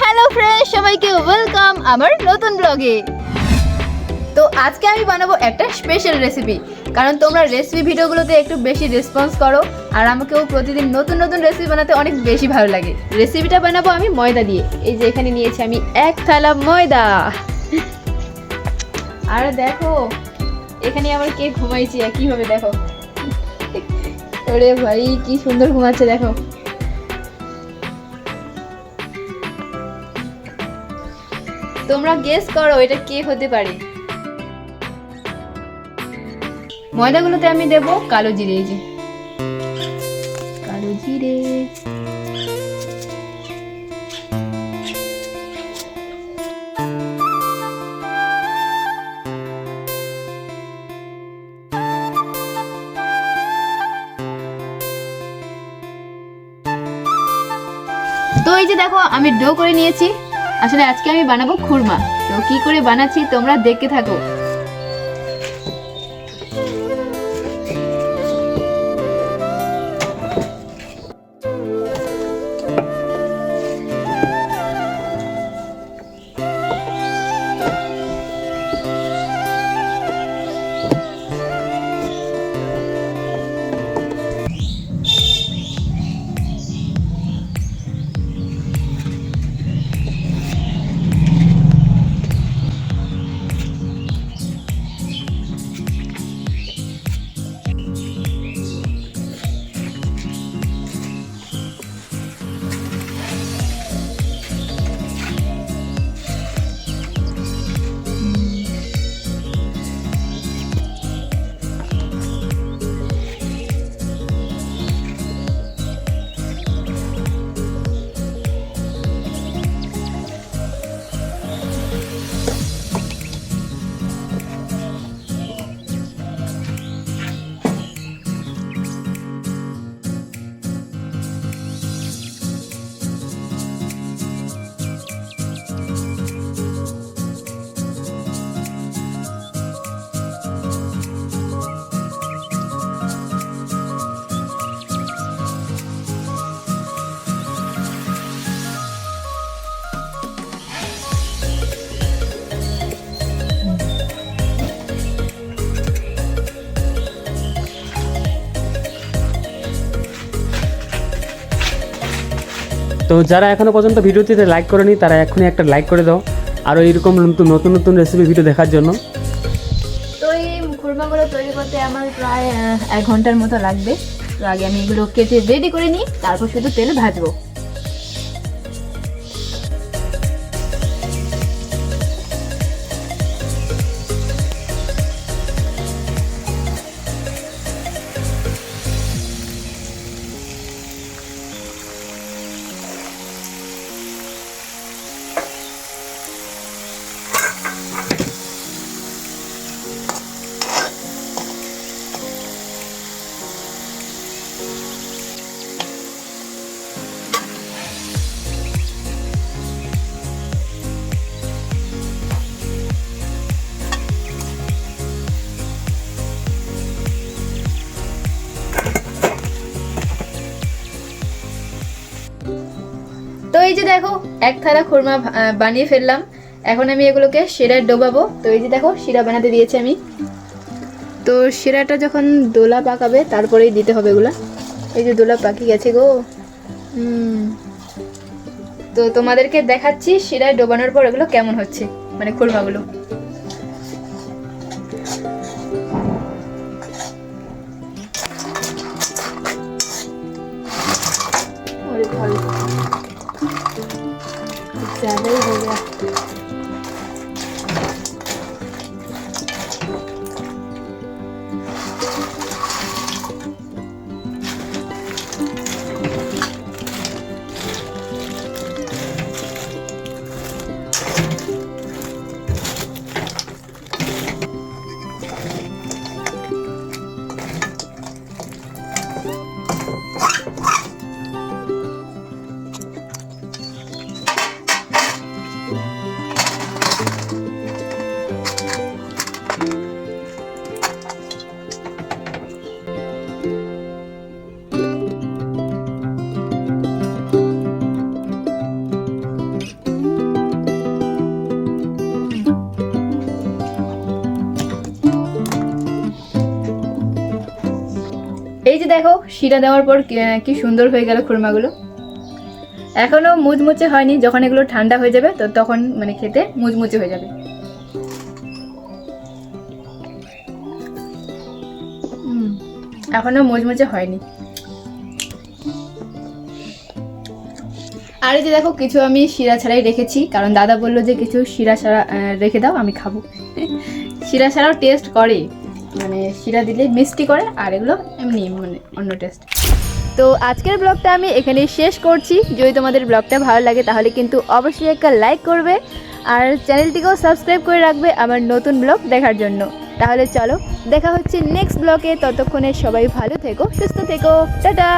Hello friend সবাইকে welcome আমার নতুন ব্লগে। তো আজকে আমি বানাবো একটা স্পেশাল রেসিপি কারণ তোমরা রেসিপি ভিডিওগুলোতে একটু বেশি রেসপন্স করো, আর আমাকেও প্রতিদিন নতুন নতুন রেসিপি বানাতে অনেক বেশি ভালো লাগে। রেসিপিটা বানাবো আমি ময়দা দিয়ে। এই যে এখানে নিয়েছি আমি এক থালা ময়দা। আর দেখো, এখানে আবার কে ঘুমাইছি কীভাবে দেখো? ওরে ভাই, কি সুন্দর ঘুমাচ্ছে দেখো। তোমরা গেস করো এটা কে হতে পারে। ময়দাগুলোতে আমি দেব কালো জিরে, এই যে। কালো জিরে। তো এই যে দেখো, আমি ডো করে নিয়েছি। আসলে আজকে আমি বানাবো খুরমা। তো কি করে বানাচ্ছি তোমরা দেখতে থাকো। তো যারা এখনও পর্যন্ত ভিডিওটিতে লাইক করেনি, তারা এখনই একটা লাইক করে দাও। আরও এরকম নতুন নতুন নতুন রেসিপি ভিডিও দেখার জন্য। তো এই খুরমাগুলো তৈরি করতে আমার প্রায় এক ঘণ্টার মতো লাগবে। তো আগে আমি এগুলো কেটে রেডি করে নিই, তারপর শুধু তেলে ভাজবো। যে দেখো, এক থালা খুরমা বানিয়ে ফেললাম। এখন আমি এগুলোকে শিরায় ডোবাবো। তো এই যে দেখো, শিরা বানাতে দিয়েছি আমি। তো শিরাটা যখন দোলা পাকাবে, তারপরেই দিতে হবে এগুলা। এই যে দোলা পাকি গেছে গো। তো তোমাদেরকে দেখাচ্ছি শিরায় ডোবানোর পর এগুলো কেমন হচ্ছে মানে খুরমাগুলো। अरे 减肥成功 गया দেখো শিরা দেওয়ার পর কি- সুন্দর হয়ে গেল খুরমাগুলো। এখনও মুচমুচে হয়নি যখন এগুলো ঠান্ডা হয়ে যাবে তো তখন মানে খেতে মুচমুচে হয়ে যাবে। হুম, এখনও মুচমুচে হয়নি। আর এই যে দেখো কিছু আমি শিরা ছাড়াই রেখেছি কারণ দাদা বলল যে কিছু শিরা ছাড়া রেখে দাও আমি খাব। শিরা ছাড়াও টেস্ট করে মানে শিরা দিলে মিষ্টি করে, আর এগুলো এমনি মানে অন্য টেস্ট তো আজকের ব্লগটা আমি এখানে শেষ করছি। যদি তোমাদের ব্লগটা ভালো লাগে, তাহলে কিন্তু অবশ্যই একটা লাইক করবে, আর চ্যানেলটিকেও সাবস্ক্রাইব করে রাখবে আমার নতুন ব্লগ দেখার জন্য। তাহলে চলো, দেখা হচ্ছে নেক্সট ব্লগে ততক্ষণে সবাই ভালো থেকো, সুস্থ থেকো। টাটা!